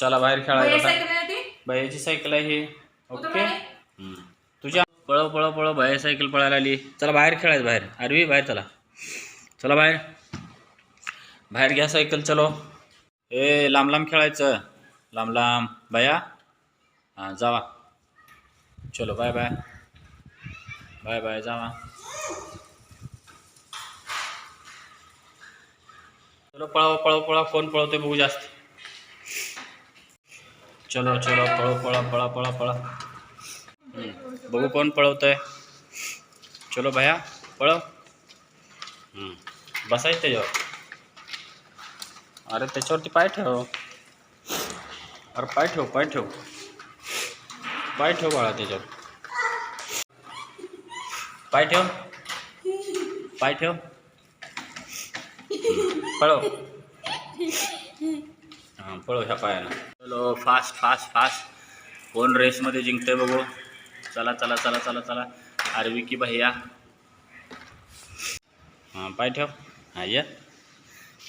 चला बाहेर खेळायला भैयाची सायकल आहे ही. ओके. तुझ्या पळव पळव पळव भैया सायकल पळायला आली. चला बाहेर खेळायचं बाहेर. अरवी बाहेर चला. चला बाहेर. बाहेर घ्या सायकल चलो. ए लांब लांब खेळायचं. लांब लांब भैया? हां जावा. चलो बाय बाय. बाय बाय जावा. चलो पळाव पळव पळा कोण पळवते बघू जास्त. चलो चलो पळो पळा पळा पळा पळा. बघू कोण पळवतंय. चलो भैया पळव. हम्म. बसायचं त्याच्यावर. अरे त्याच्यावरती पाय ठेव. अरे पाय ठेव पाय ठेव. पाय ठेव बाळा त्याच्यावर. पाय ठेव. पाय ठेव. पळव. हां पळव ह्या पायानं चलो फास्ट फास्ट फास्ट. कोण रेसमध्ये जिंकते बघू. चला चला चला चला चला. आरवी की भैया. हाँ पाय ठेव. हाँ, ये.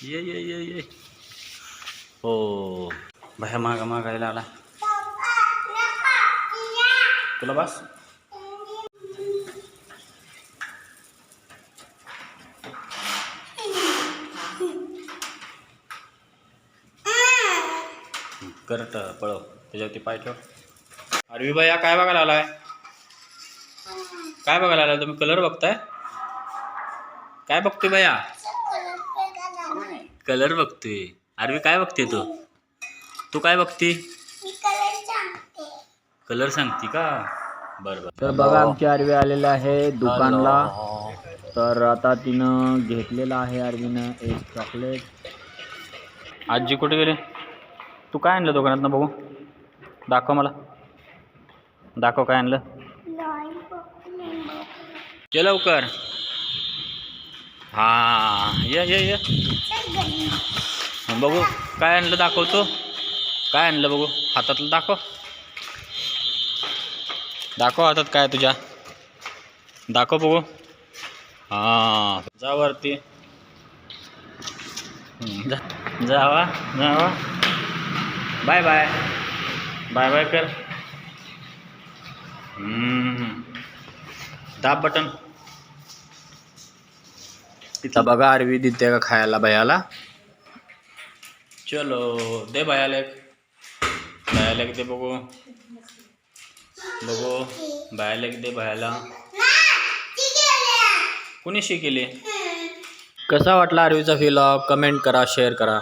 ये ये ये ये. हो. भैया मागा मागायला आला. तुला बस? करट पळव. त्याच्यावरती पाय ठेव. अरवी भैया काय बघायला आलाय? काय बघायला आलाय? तुम्ही कलर बघताय? काय बघतोय भैया कलर बघतोय. अरवी काय बघते तू? तू काय बघते? कलर सांगते का? बरं बरं. तर बघा आमची आरवी आलेलं आहे दुकानला. तर आता तिनं घेतलेलं आहे आरवीनं एक चॉकलेट आजी कुठे गेले? तू काय आणलं दुकानात बघू? दाखव मला. दाखव काय आणलं. ये लवकर. हा ये ये ये. बघू काय आणलं दाखवतो. काय आणलं बघू हातातलं दाखव. दाखव हातात काय तुझ्या. दाखव बघू. हां जा वरती. जावा जावा. Bye bye. बाय बाय कर. दाब बटन. तिथं बघा आरवी देते का खायला भयाला. चलो दे भयाला एक. भयाला एक दे बघू. बघू. भयाला एक दे भयाला. कुणी शिकेली? कसा वाटला आरवीचा व्हिलॉग कमेंट करा शेअर करा.